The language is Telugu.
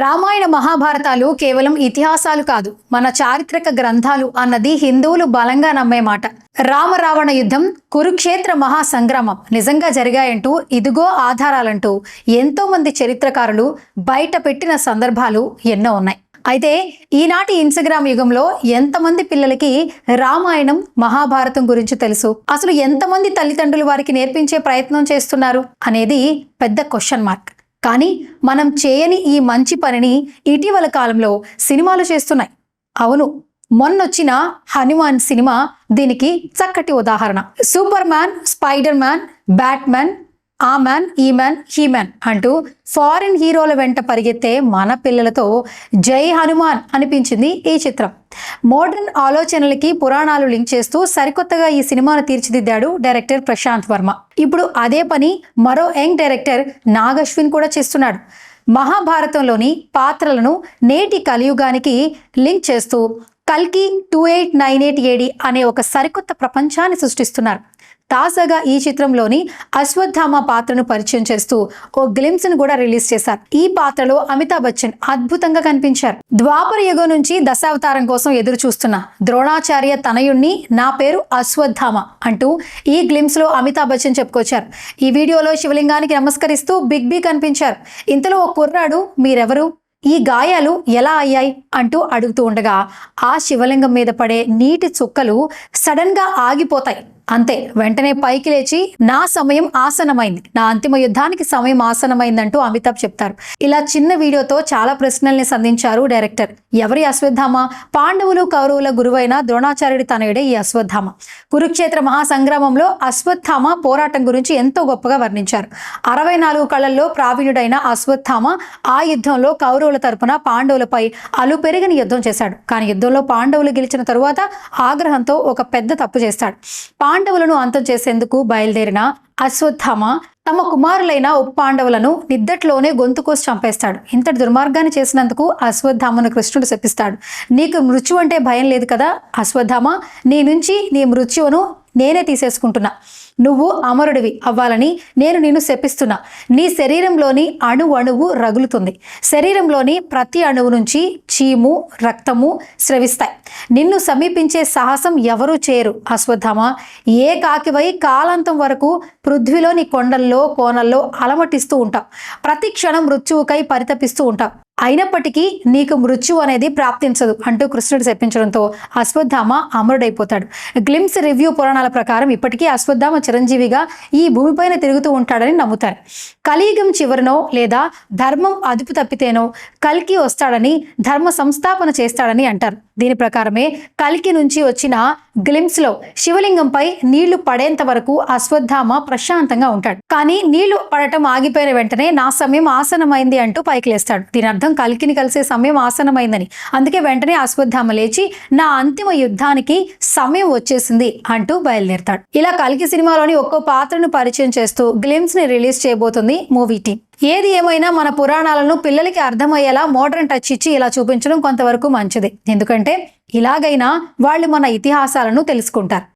రామాయణ మహాభారతాలు కేవలం ఇతిహాసాలు కాదు మన చారిత్రక గ్రంథాలు అన్నది హిందువులు బలంగా నమ్మే మాట. రామరావణ యుద్ధం కురుక్షేత్ర మహాసంగ్రామం నిజంగా జరిగాయంటూ ఇదిగో ఆధారాలంటూ ఎంతో మంది చరిత్రకారులు బయట పెట్టిన సందర్భాలు ఎన్నో ఉన్నాయి. అయితే ఈనాటి ఇన్స్టాగ్రామ్ యుగంలో ఎంతమంది పిల్లలకి రామాయణం మహాభారతం గురించి తెలుసు? అసలు ఎంతమంది తల్లిదండ్రులు వారికి నేర్పించే ప్రయత్నం చేస్తున్నారు? అనేది పెద్ద క్వశ్చన్ మార్క్ కానీ మనం చేయని ఈ మంచి పనిని ఇటీవల కాలంలో సినిమాలు చేస్తున్నాయి. అవును మొన్నొచ్చిన హనుమాన్ సినిమా దీనికి చక్కటి ఉదాహరణ. Superman spider man batman ఆ మ్యాన్ ఈ మ్యాన్ హీ మ్యాన్ అంటూ ఫారిన్ హీరోల వెంట పరిగెత్తే మన పిల్లలతో జై హనుమాన్ అనిపించింది ఈ చిత్రం. మోడర్న్ ఆలోచనలకి పురాణాలు లింక్ చేస్తూ సరికొత్తగా ఈ సినిమాను తీర్చిదిద్దాడు డైరెక్టర్ ప్రశాంత్ వర్మ. ఇప్పుడు అదే పని మరో యంగ్ డైరెక్టర్ నాగశ్విన్ కూడా చేస్తున్నాడు. మహాభారతంలోని పాత్రలను నేటి కలియుగానికి లింక్ చేస్తూ కల్కి two eight nine eight AD అనే ఒక సరికొత్త ప్రపంచాన్ని సృష్టిస్తున్నారు. తాజాగా ఈ చిత్రంలోని అశ్వత్థామ పాత్రను పరిచయం చేస్తూ ఓ గ్లిమ్స్ను కూడా రిలీజ్ చేశారు. ఈ పాత్రలో అమితాబ్ బచ్చన్ అద్భుతంగా కనిపించారు. ద్వాపర యుగం నుంచి దశావతారం కోసం ఎదురు చూస్తున్న ద్రోణాచార్య తనయుణ్ణి నా పేరు అశ్వత్థామ అంటూ ఈ గ్లిమ్స్లో అమితాబ్ బచ్చన్ చెప్పుకొచ్చారు. ఈ వీడియోలో శివలింగానికి నమస్కరిస్తూ బిగ్ బి కనిపించారు. ఇంతలో ఓ కుర్రాడు మీరెవరు? ఈ గాయాలు ఎలా అయ్యాయి అంటూ అడుగుతూ ఉండగా ఆ శివలింగం మీద పడే నీటి చుక్కలు సడన్గా ఆగిపోతాయి. అంతే వెంటనే పైకి లేచి నా సమయం ఆసనమైంది. నా అంతిమ యుద్ధానికి సమయం ఆసనమైందంటూ అమితాబ్ చెప్తారు. ఇలా చిన్న వీడియోతో చాలా ప్రశ్నల్ని సంధించారు డైరెక్టర్. ఎవరి అశ్వత్థామ? పాండవులు కౌరవుల గురువైన ద్రోణాచార్యుడి తనయుడే ఈ అశ్వత్థామ. కురుక్షేత్ర మహాసంగ్రామంలో అశ్వత్థామ పోరాటం గురించి ఎంతో గొప్పగా వర్ణించారు. అరవై నాలుగు కళల్లో ప్రావీణుడైన అశ్వత్థామ ఆ యుద్ధంలో కౌరవుల తరపున పాండవులపై అలు పెరిగిన యుద్ధం చేశాడు. కానీ యుద్ధంలో పాండవులు గెలిచిన తరువాత ఆగ్రహంతో ఒక పెద్ద తప్పు చేస్తాడు. పాండవులను అంతం చేసేందుకు బయలుదేరిన అశ్వత్థామ తమ కుమారులైన ఉప్పాండవులను నిద్దట్లోనే గొంతు కోసి చంపేస్తాడు. ఇంతటి దుర్మార్గాన్ని చేసినందుకు అశ్వత్థామను కృష్ణుడు శపిస్తాడు. నీకు మృత్యు అంటే భయం లేదు కదా? అశ్వత్థామ నీ నుంచి నీ మృత్యువును నేనే తీసేసుకుంటున్నా. నువ్వు అమరుడివి అవ్వాలని నేను నిన్ను శపిస్తున్నా. నీ శరీరంలోని అణు అణువు రగులుతుంది. శరీరంలోని ప్రతి అణువు నుంచి చీము రక్తము స్రవిస్తాయి. నిన్ను సమీపించే సాహసం ఎవరూ చేయరు. అశ్వత్థామ ఏ కాకివై కాలాంతం వరకు పృథ్వీలోని కొండల్లో కోనల్లో అలమటిస్తూ ఉంటావు. ప్రతి క్షణం మృత్యువుకై పరితపిస్తూ ఉంటావు. అయినప్పటికీ నీకు మృత్యు అనేది ప్రాప్తించదు అంటూ కృష్ణుడు చెప్పించడంతో అశ్వత్థామ అమరుడైపోతాడు. గ్లిమ్స్ రివ్యూ పురాణాల ప్రకారం ఇప్పటికీ అశ్వత్థామ చిరంజీవిగా ఈ భూమిపైన తిరుగుతూ ఉంటాడని నమ్ముతారు. కలియుగం చివరినో లేదా ధర్మం అదుపు తప్పితేనో కల్కి వస్తాడని ధర్మ సంస్థాపన చేస్తాడని అంటారు. దీని ప్రకారమే కల్కి నుంచి వచ్చిన గ్లిమ్స్లో శివలింగంపై నీళ్ళు పడేంత వరకు అశ్వత్థామ ప్రశాంతంగా ఉంటాడు. కానీ నీళ్ళు పడటం ఆగిపోయిన వెంటనే నా సమయం ఆసనమైంది అంటూ పైకి లేస్తాడు. దీని అర్థం కల్కిని కలిసే సమయం ఆసనమైందని. అందుకే వెంటనే అశ్వత్థామ లేచి నా అంతిమ యుద్ధానికి సమయం వచ్చేసింది అంటూ బయలుదేరతాడు. ఇలా కల్కి సినిమాలోని ఒక్కో పాత్రను పరిచయం చేస్తూ గ్లిమ్స్ని రిలీజ్ చేయబోతుంది మూవీ టీం. ఏది ఏమైనా మన పురాణాలను పిల్లలకి అర్థమయ్యేలా మోడర్న్ టచ్ ఇచ్చి ఇలా చూపించడం కొంతవరకు మంచిది. ఎందుకంటే ఇలాగైనా వాళ్ళు మన ఇతిహాసాలను తెలుసుకుంటారు.